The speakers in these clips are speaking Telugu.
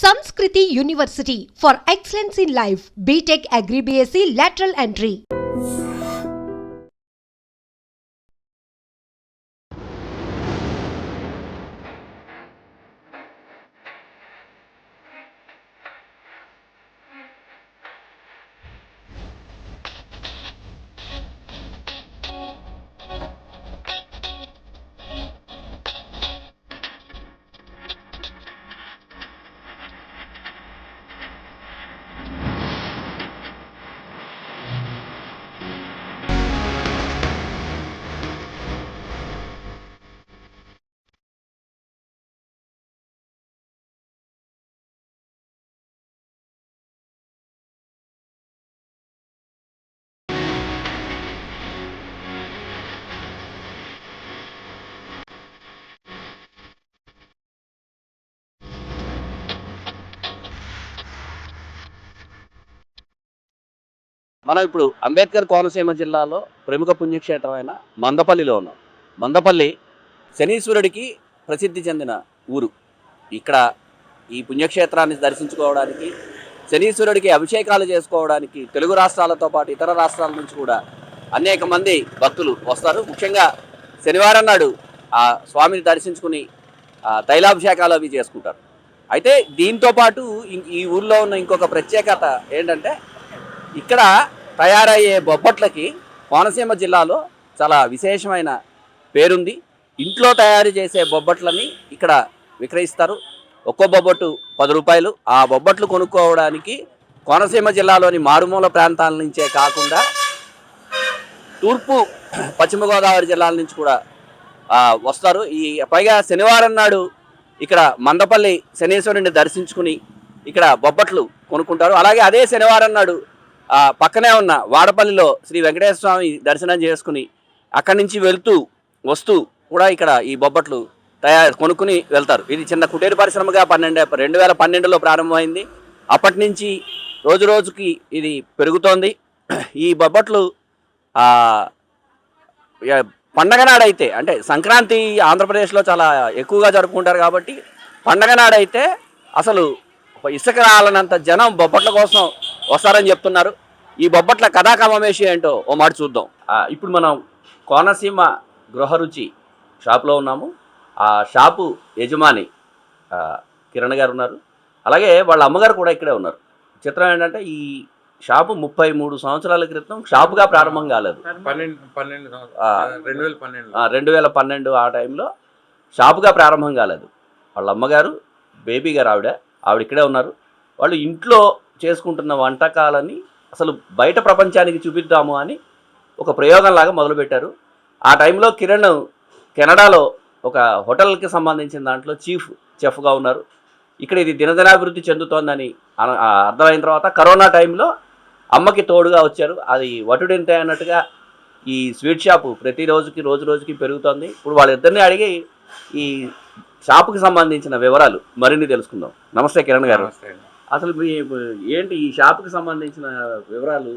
Sanskriti University for excellence in life. BTech Agri BSc lateral entry. మనం ఇప్పుడు అంబేద్కర్ కోనసీమ జిల్లాలో ప్రముఖ పుణ్యక్షేత్రమైన మందపల్లిలో ఉన్నాం. మందపల్లి శనీశ్వరుడికి ప్రసిద్ధి చెందిన ఊరు. ఇక్కడ ఈ పుణ్యక్షేత్రాన్ని దర్శించుకోవడానికి శనీశ్వరుడికి అభిషేకాలు చేసుకోవడానికి తెలుగు రాష్ట్రాలతో పాటు ఇతర రాష్ట్రాల నుంచి కూడా అనేక మంది భక్తులు వస్తారు. ముఖ్యంగా శనివారం నాడు ఆ స్వామిని దర్శించుకుని ఆ తైలాభిషేకాలు అవి చేసుకుంటారు. అయితే దీంతో పాటు ఈ ఊర్లో ఉన్న ఇంకొక ప్రత్యేకత ఏంటంటే ఇక్కడ తయారయ్యే బొబ్బట్లకి కోనసీమ జిల్లాలో చాలా విశేషమైన పేరుంది. ఇంట్లో తయారు చేసే బొబ్బట్లని ఇక్కడ విక్రయిస్తారు. ఒక్కో బొబ్బట్టు పది రూపాయలు. ఆ బొబ్బట్లు కొనుక్కోవడానికి కోనసీమ జిల్లాలోని మారుమూల ప్రాంతాల నుంచే కాకుండా తూర్పు పశ్చిమ గోదావరి జిల్లాల నుంచి కూడా వస్తారు. ఈ పైగా శనివారం నాడు ఇక్కడ మందపల్లి శనీశ్వరుని దర్శించుకుని ఇక్కడ బొబ్బట్లు కొనుక్కుంటారు. అలాగే అదే శనివారం నాడు పక్కనే ఉన్న వాడపల్లిలో శ్రీ వెంకటేశ్వర స్వామి దర్శనం చేసుకుని అక్కడి నుంచి వెళ్తూ వస్తూ కూడా ఇక్కడ ఈ బొబ్బట్లు తయారు కొనుక్కుని వెళ్తారు. ఇది చిన్న కుటీర పరిశ్రమగా పన్నెండు రెండు వేల పన్నెండులో ప్రారంభమైంది. అప్పటి నుంచి రోజు రోజుకి ఇది పెరుగుతోంది. ఈ బొబ్బట్లు పండగ నాడైతే అంటే సంక్రాంతి ఆంధ్రప్రదేశ్లో చాలా ఎక్కువగా జరుపుకుంటారు కాబట్టి పండగ నాడైతే అసలు ఇసుక రాలనంత జనం బొబ్బట్ల కోసం వస్తారని చెప్తున్నారు. ఈ బొబ్బట్ల కథాకమేషి ఏంటో ఓ మాట చూద్దాం. ఇప్పుడు మనం కోనసీమ గృహరుచి షాప్లో ఉన్నాము. ఆ షాపు యజమాని కిరణ్ గారు ఉన్నారు. అలాగే వాళ్ళ అమ్మగారు కూడా ఇక్కడే ఉన్నారు. చిత్రం ఏంటంటే ఈ షాపు ముప్పై మూడు సంవత్సరాల క్రితం షాపుగా ప్రారంభం కాలేదు. పన్నెండు పన్నెండు సంవత్సరాలు. ఆ, రెండు వేల పన్నెండు ఆ, రెండు వేల పన్నెండు ఆ టైంలో షాపుగా ప్రారంభం కాలేదు. వాళ్ళ అమ్మగారు బేబీ గారు ఆవిడ ఆవిడ ఇక్కడే ఉన్నారు. వాళ్ళు ఇంట్లో చేసుకుంటున్న వంటకాలని అసలు బయట ప్రపంచానికి చూపిద్దాము అని ఒక ప్రయోగంలాగా మొదలుపెట్టారు. ఆ టైంలో కిరణ్ కెనడాలో ఒక హోటల్కి సంబంధించిన దాంట్లో చీఫ్ చెఫ్గా ఉన్నారు. ఇక్కడ ఇది దినదినాభివృద్ధి చెందుతోందని అర్థమైన తర్వాత కరోనా టైంలో అమ్మకి తోడుగా వచ్చారు. అది వటుడింతే అన్నట్టుగా ఈ స్వీట్ షాపు ప్రతి రోజుకి రోజు రోజుకి పెరుగుతోంది. ఇప్పుడు వాళ్ళిద్దరిని అడిగి ఈ షాపుకి సంబంధించిన వివరాలు మరిన్ని తెలుసుకుందాం. నమస్తే కిరణ్ గారు. నమస్తే అసలు మీ ఏంటి ఈ షాపుకి సంబంధించిన వివరాలు?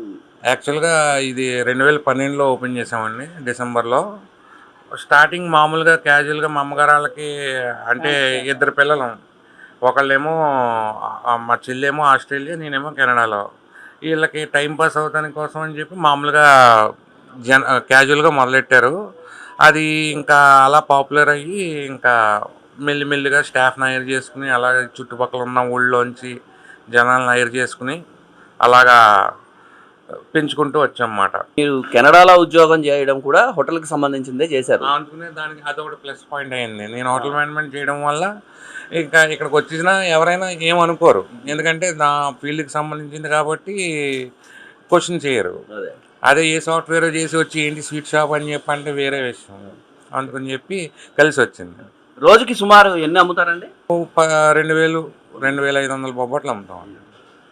యాక్చువల్గా ఇది రెండు వేల పన్నెండులో ఓపెన్ చేసామండి డిసెంబర్లో. స్టార్టింగ్ మామూలుగా క్యాజువల్గా మా అమ్మగారు వాళ్ళకి అంటే ఇద్దరు పిల్లలు. ఒకళ్ళేమో మా చెల్లేమో ఆస్ట్రేలియా నేనేమో కెనడాలో. వీళ్ళకి టైం పాస్ అవడానికి కోసం అని చెప్పి మామూలుగా జన క్యాజువల్గా మొదలెట్టారు. అది ఇంకా అలా పాపులర్ అయ్యి ఇంకా మెల్లిమెల్లిగా స్టాఫ్ని హైర్ చేసుకుని అలాగే చుట్టుపక్కల ఉన్న ఊళ్ళోంచి జనాలను హైర్ చేసుకుని అలాగా పెంచుకుంటూ వచ్చామన్నమాట. మీరు కెనడాలో ఉద్యోగం చేయడం కూడా హోటల్కి సంబంధించిందే చేశారు. అందుకునే దానికి అదొకటి ప్లస్ పాయింట్ అయింది. నేను హోటల్ మేనేజ్మెంట్ చేయడం వల్ల ఇంకా ఇక్కడికి వచ్చిన ఎవరైనా ఏమనుకోరు ఎందుకంటే నా ఫీల్డ్కి సంబంధించింది కాబట్టి క్వశ్చన్ చేయరు. అదే. అదే ఏ సాఫ్ట్వేర్ చేసి వచ్చి ఏంటి స్వీట్ షాప్ అని చెప్పి అంటే వేరే విషయం. అందుకని చెప్పి కలిసి వచ్చింది. రోజుకి సుమారు ఎన్ని అమ్ముతారండి? రెండు వేలు రెండు వేల ఐదు వందల బొబ్బట్లు అమ్ముతాం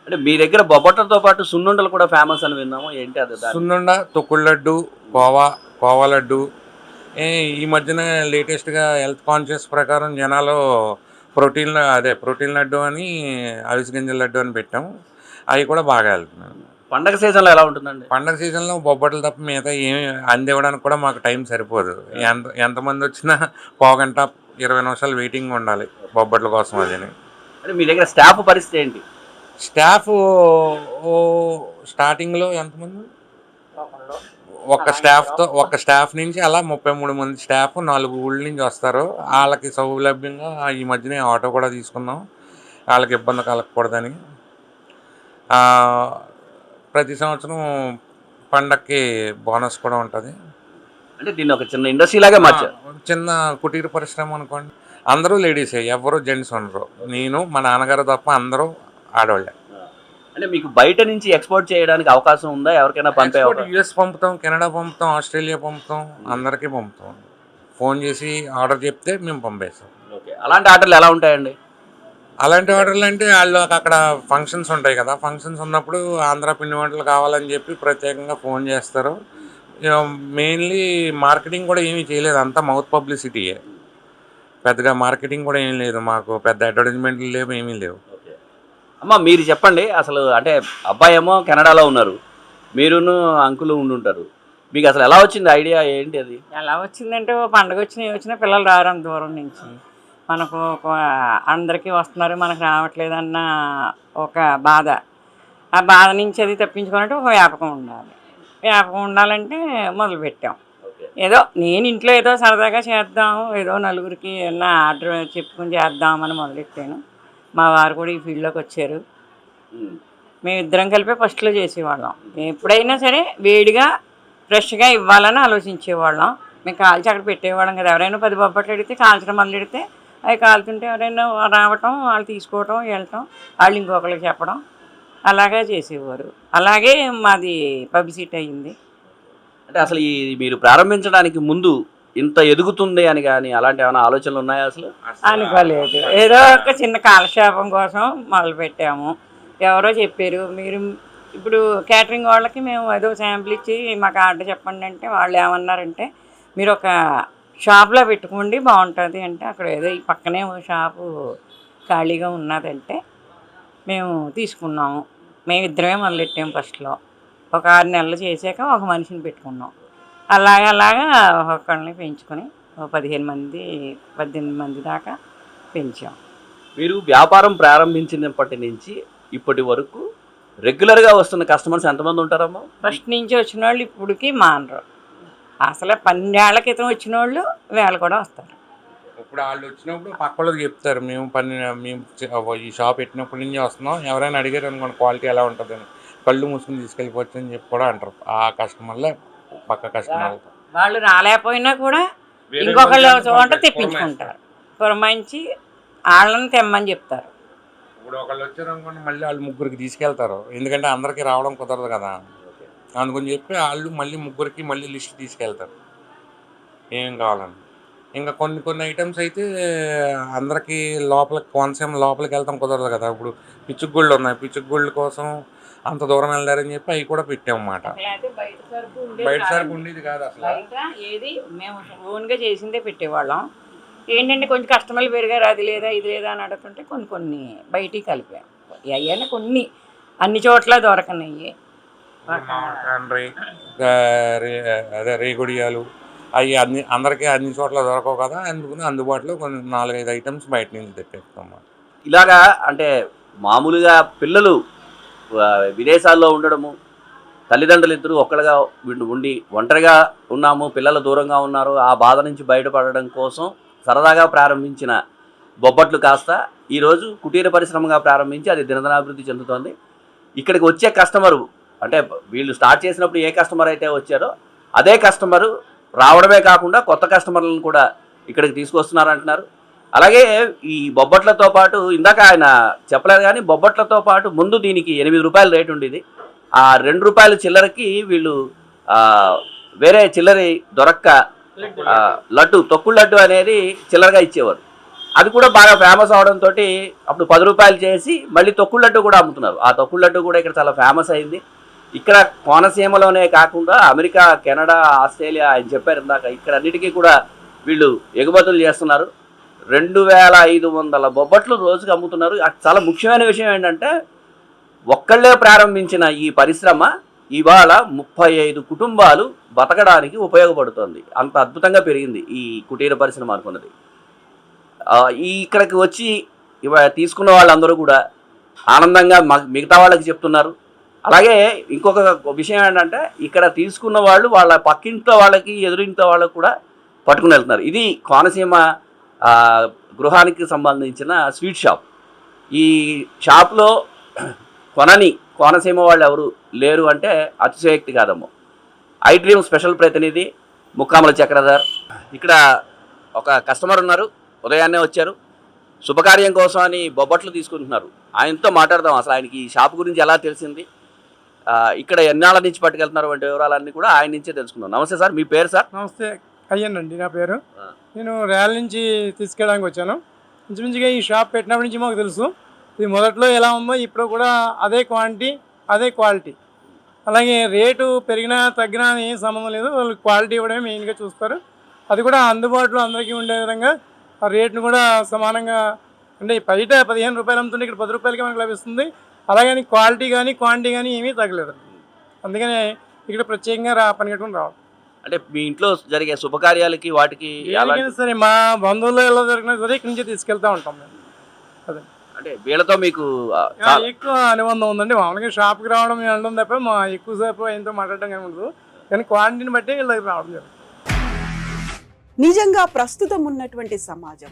అంటే మీ దగ్గర బొబ్బట్లతో పాటు సున్నుండలు కూడా ఫేమస్ అని విన్నాము. ఏంటి అది సున్నుండ తొక్కుడు లడ్డు కోవా కోవా లడ్డు. ఈ మధ్యన లేటెస్ట్గా హెల్త్ కాన్షియస్ ప్రకారం జనాలు ప్రోటీన్ అదే ప్రోటీన్ లడ్డు అని అవిసి గింజల లడ్డు అని పెట్టాం. అవి కూడా బాగా వెళ్తున్నాయి. పండగ సీజన్లో ఎలా ఉంటుందండి? పండగ సీజన్లో బొబ్బట్లు తప్ప మిగతా ఏమి అందివ్వడానికి కూడా మాకు టైం సరిపోదు. ఎంత ఎంతమంది వచ్చినా పావుగంట ఇరవై నిమిషాలు వెయిటింగ్ ఉండాలి బొబ్బట్ల కోసం అదని అంటే మీ దగ్గర స్టాఫ్ పరిస్థితి ఏంటి? స్టాఫ్ ఓ స్టార్టింగ్లో ఎంతమంది? ఒక స్టాఫ్తో ఒక స్టాఫ్ నుంచి అలా ముప్పై మూడు మంది స్టాఫ్ నాలుగు ఊళ్ళ నుంచి వస్తారు. వాళ్ళకి సౌలభ్యంగా ఈ మధ్యనే ఆటో కూడా తీసుకున్నాం. వాళ్ళకి ఇబ్బంది కలగకూడదని. ఆ, ప్రతి సంవత్సరం పండక్కి బోనస్ కూడా ఉంటుంది. అంటే దీన్ని ఒక చిన్న ఇండస్ట్రీ లాగా మార్చారు. చిన్న కుటీర పరిశ్రమ అనుకోండి. అందరూ లేడీసే ఎవరు జెంట్స్ ఉండరు. నేను మా నాన్నగారు తప్ప అందరూ ఆడవాళ్ళే. అంటే మీకు బయట నుంచి ఎక్స్పోర్ట్ చేయడానికి అవకాశం ఉందా? ఎవరికైనా పంపే యుఎస్ పంపుతాం కెనడా పంపుతాం ఆస్ట్రేలియా పంపుతాం అందరికీ పంపుతాం. ఫోన్ చేసి ఆర్డర్ చెప్తే మేము పంపేస్తాం. ఓకే. అలాంటి ఆర్డర్లు ఎలా ఉంటాయండి? అలాంటి ఆర్డర్లు అంటే వాళ్ళు అక్కడ ఫంక్షన్స్ ఉంటాయి కదా. ఫంక్షన్స్ ఉన్నప్పుడు ఆంధ్ర పిండి వంటలు కావాలని చెప్పి ప్రత్యేకంగా ఫోన్ చేస్తారు. మెయిన్లీ మార్కెటింగ్ కూడా ఏమీ చేయలేదు. అంతా మౌత్ పబ్లిసిటీయే. పెద్దగా మార్కెటింగ్ కూడా ఏం లేదు. మాకు పెద్ద అడ్వర్టైజ్మెంట్లు లేవు ఏమీ లేవు. అమ్మ మీరు చెప్పండి అసలు అంటే అబ్బాయి ఏమో కెనడాలో ఉన్నారు. మీరును అంకులు ఉండుంటారు. మీకు అసలు ఎలా వచ్చింది ఐడియా? ఏంటి అది? ఎలా వచ్చిందంటే పండగ వచ్చిన వచ్చినా పిల్లలు రారు అంత దూరం నుంచి. మనకు ఒక అందరికీ వస్తున్నారు మనకు రావట్లేదన్న ఒక బాధ. ఆ బాధ నుంచి అది తప్పించుకోవాలంటే ఒక వ్యాపకం ఉండాలి. వ్యాపకం ఉండాలంటే మొదలుపెట్టాం. ఏదో నేను ఇంట్లో ఏదో సరదాగా చేద్దాం ఏదో నలుగురికి ఏమన్నా ఆర్డర్ చెప్పుకొని చేద్దామని మొదలెట్టాను. మా వారు కూడా ఈ ఫీల్డ్లోకి వచ్చారు. మేమిద్దరం కలిపి ఫస్ట్లో చేసేవాళ్ళం. ఎప్పుడైనా సరే వేడిగా ఫ్రెష్గా ఇవ్వాలని ఆలోచించేవాళ్ళం. మేము కాల్చి అక్కడ పెట్టేవాళ్ళం కదా. ఎవరైనా పది బొబ్బట్లు అడిగితే కాల్చడం మొదలెడితే అవి కాలుతుంటే ఎవరైనా రావటం వాళ్ళు తీసుకోవటం వెళ్ళటం వాళ్ళు ఇంకొకరికి చెప్పడం అలాగే చేసేవారు. అలాగే మాది పబ్లిసిటీ అయ్యింది. అంటే అసలు ఈ మీరు ప్రారంభించడానికి ముందు ఇంత ఎదుగుతుంది అని కానీ అలాంటి ఏమైనా ఆలోచనలు ఉన్నాయా అసలు? అనుకోలేదు. ఏదో ఒక చిన్న కాలక్షేపం కోసం మొదలు పెట్టాము ఎవరో చెప్పారు మీరు ఇప్పుడు క్యాటరింగ్ వాళ్ళకి మేము ఏదో శాంపుల్ ఇచ్చి మాకు ఆర్డర్ చెప్పండి అంటే వాళ్ళు ఏమన్నారంటే మీరు ఒక షాప్లో పెట్టుకోండి బాగుంటుంది అంటే అక్కడ ఏదో ఈ పక్కనే షాపు ఖాళీగా ఉన్నదంటే మేము తీసుకున్నాము. మేము ఇద్దరమే మొదలెట్టాము ఫస్ట్లో. ఒక ఆరు నెలలు చేశాక ఒక మనిషిని పెట్టుకున్నాం. అలాగా అలాగా ఒక్కొక్కరిని పెంచుకొని ఒక పదిహేను మంది పద్దెనిమిది మంది దాకా పెంచాం. మీరు వ్యాపారం ప్రారంభించినప్పటి నుంచి ఇప్పటి వరకు రెగ్యులర్గా వస్తున్న కస్టమర్స్ ఎంతమంది ఉంటారమ్మా? ఫస్ట్ నుంచి వచ్చిన వాళ్ళు ఇప్పటికి మానరు. అసలు పన్నెండేళ్ళ క్రితం వచ్చిన వాళ్ళు వేళ కూడా వస్తారు. ఇప్పుడు వాళ్ళు వచ్చినప్పుడు పక్క వాళ్ళకి చెప్తారు మేము పని మేము ఈ షాప్ పెట్టినప్పటి నుంచి వస్తున్నాం. ఎవరైనా అడిగారు అనుకోండి క్వాలిటీ ఎలా ఉంటుందని. కళ్ళు మూసుకుని తీసుకెళ్ళిపోవచ్చు అని చెప్పి కూడా అంటారు. ఆ కస్టమర్లే పక్క కస్టమర్ వాళ్ళు రాలేకపోయినా కూడా ఇంకొకళ్ళు వంట తెప్పించుకుంటారు. పురమాయించి వాళ్ళని తెమ్మని చెప్తారు. ఇప్పుడు ఒకళ్ళు వచ్చారు అనుకోండి మళ్ళీ వాళ్ళు ముగ్గురికి తీసుకెళ్తారు. ఎందుకంటే అందరికీ రావడం కుదరదు కదా. అందుకని చెప్పి వాళ్ళు మళ్ళీ ముగ్గురికి మళ్ళీ లిస్ట్ తీసుకెళ్తారు. ఏం కావాలని. ఇంకా కొన్ని కొన్ని ఐటమ్స్ అయితే అందరికీ లోపలికి కోనసీమ లోపలికి వెళ్తాం కుదరదు కదా. ఇప్పుడు పిచ్చుగుళ్ళు ఉన్నాయి. పిచ్చుగుళ్ళ కోసం అంత దూరం వెళ్ళారని చెప్పి అవి కూడా పెట్టామన్నమాట. లేకపోతే బయట సరుకు ఉండేది బయట సరుకు కాదండి. ఉండేది కాదు అసలు. ఏది మేము ఓన్గా చేసిందే పెట్టేవాళ్ళం. ఏంటంటే కొంచెం కస్టమర్లు పెరిగారు అది లేదా ఇది లేదా అని అడుగుతుంటే కొన్ని కొన్ని బయటికి కలిపాం. అయ్యానే కొన్ని అన్ని చోట్ల దొరకనయ్యి. అదే రేగుడియాలు అవి అన్ని అందరికీ అన్ని చోట్ల దొరకవు కదా అందుకని అందుబాటులో కొన్ని నాలుగైదు ఐటమ్స్ బయట నుంచి తెప్పిస్తాం ఇలాగా అంటే మామూలుగా పిల్లలు విదేశాల్లో ఉండడము తల్లిదండ్రులు ఇద్దరు ఒక్కడగా ఉండి- ఒంటరిగా ఉన్నాము పిల్లలు దూరంగా ఉన్నారు ఆ బాధ నుంచి బయటపడడం కోసం సరదాగా ప్రారంభించిన బొబ్బట్లు కాస్త ఈరోజు కుటీర పరిశ్రమగా ప్రారంభించి అది దినదనాభివృద్ధి చెందుతోంది. ఇక్కడికి వచ్చే కస్టమరు అంటే వీళ్ళు స్టార్ట్ చేసినప్పుడు ఏ కస్టమర్ అయితే వచ్చారో అదే కస్టమరు రావడమే కాకుండా కొత్త కస్టమర్లను కూడా ఇక్కడికి తీసుకొస్తున్నారు అంటున్నారు అలాగే ఈ బొబ్బట్లతో పాటు ఇందాక ఆయన చెప్పలేదు కానీ బొబ్బట్లతో పాటు ముందు దీనికి ఎనిమిది రూపాయల రేటు ఉండేది. ఆ రెండు రూపాయల చిల్లరకి వీళ్ళు వేరే చిల్లరి దొరక్క లడ్డు తొక్కుడు లడ్డు అనేది చిల్లరగా ఇచ్చేవారు. అది కూడా బాగా ఫేమస్ అవడంతో అప్పుడు పది రూపాయలు చేసి మళ్ళీ తొక్కుడు లడ్డు కూడా అమ్ముతున్నారు. ఆ తొక్కుడు లడ్డు కూడా ఇక్కడ చాలా ఫేమస్ అయింది. ఇక్కడ కోనసీమలోనే కాకుండా అమెరికా కెనడా ఆస్ట్రేలియా ఆయన చెప్పారు ఇందాక. ఇక్కడ అన్నిటికీ కూడా వీళ్ళు ఎగుమతులు చేస్తున్నారు. రెండు వేల ఐదు వందల బొబ్బట్లు రోజుకి అమ్ముతున్నారు. అది చాలా ముఖ్యమైన విషయం ఏంటంటే ఒక్కళ్ళే ప్రారంభించిన ఈ పరిశ్రమ ఇవాళ ముప్పై ఐదు కుటుంబాలు బతకడానికి ఉపయోగపడుతుంది. అంత అద్భుతంగా పెరిగింది ఈ కుటీర పరిశ్రమ అనుకున్నది. ఈ ఇక్కడికి వచ్చి ఇవ తీసుకున్న వాళ్ళందరూ కూడా ఆనందంగా మ- మిగతా వాళ్ళకి చెప్తున్నారు. అలాగే ఇంకొక విషయం ఏంటంటే ఇక్కడ తీసుకున్న వాళ్ళు వాళ్ళ పక్కింట్లో వాళ్ళకి ఎదురింట్లో వాళ్ళకి కూడా పట్టుకుని వెళ్తున్నారు. ఇది కోనసీమ గృహానికి సంబంధించిన స్వీట్ షాప్. ఈ షాప్లో కొనని కోనసీమ వాళ్ళు ఎవరు లేరు అంటే అతిశయోక్తి కాదమ్మో. ఐ డ్రీమ్ స్పెషల్ ప్రతినిధి ముక్కామల చక్రధర్. ఇక్కడ ఒక కస్టమర్ ఉన్నారు ఉదయాన్నే వచ్చారు. శుభకార్యం కోసం అని బొబ్బట్లు తీసుకుంటున్నారు. ఆయనతో మాట్లాడదాం అసలు ఆయనకి ఈ షాప్ గురించి ఎలా తెలిసింది? ఇక్కడ ఎన్నాళ్ళ నుంచి పట్టుకెళ్తున్నారు వంటి వివరాలన్నీ కూడా ఆయన నుంచే తెలుసుకుందాం. నమస్తే సార్ మీ పేరు సార్? నమస్తే అయ్యానండి నా పేరు. నేను ర్యాలీ నుంచి తీసుకెళ్ళడానికి వచ్చాను. ఇంచుమించుగా ఈ షాప్ పెట్టినప్పటి నుంచి మాకు తెలుసు. ఇది మొదట్లో ఎలా ఉందో ఇప్పుడు కూడా అదే క్వాంటిటీ అదే క్వాలిటీ. అలాగే రేటు పెరిగినా తగ్గినా అని ఏం సంబంధం లేదు. వాళ్ళు క్వాలిటీ ఇవ్వడమే మెయిన్గా చూస్తారు. అది కూడా అందుబాటులో అందరికీ ఉండే విధంగా ఆ రేట్ను కూడా సమానంగా అంటే బయట పదిహేను రూపాయలు అమ్ముతుంటే ఇక్కడ పది రూపాయలకి మనకు లభిస్తుంది. అలాగని క్వాలిటీ కానీ క్వాంటిటీ కానీ ఏమీ తగ్గలేదు. అందుకనే ఇక్కడ ప్రత్యేకంగా రా పని కట్టుకుని రావడం. అంటే మీ ఇంట్లో జరిగే శుభకార్యాలకి వాటికి ఎలాగైనా సరే మా బంధువులు ఎలా జరిగినా సరే ఇక్కడి నుంచి తీసుకెళ్తా ఉంటాం మేము. అదే. అంటే వీళ్ళతో మీకు ఆ, ఎక్కువ అనుబంధం ఉందండి. మామూలుగా షాప్కి రావడం మేము అనడం తప్ప మా ఎక్కువసేపు ఆయనతో మాట్లాడడం కానీ ఉండదు. కానీ క్వాంటిటీని బట్టి వీళ్ళ దగ్గర రావడం జరుగుతుంది. నిజంగా ప్రస్తుతం ఉన్నటువంటి సమాజం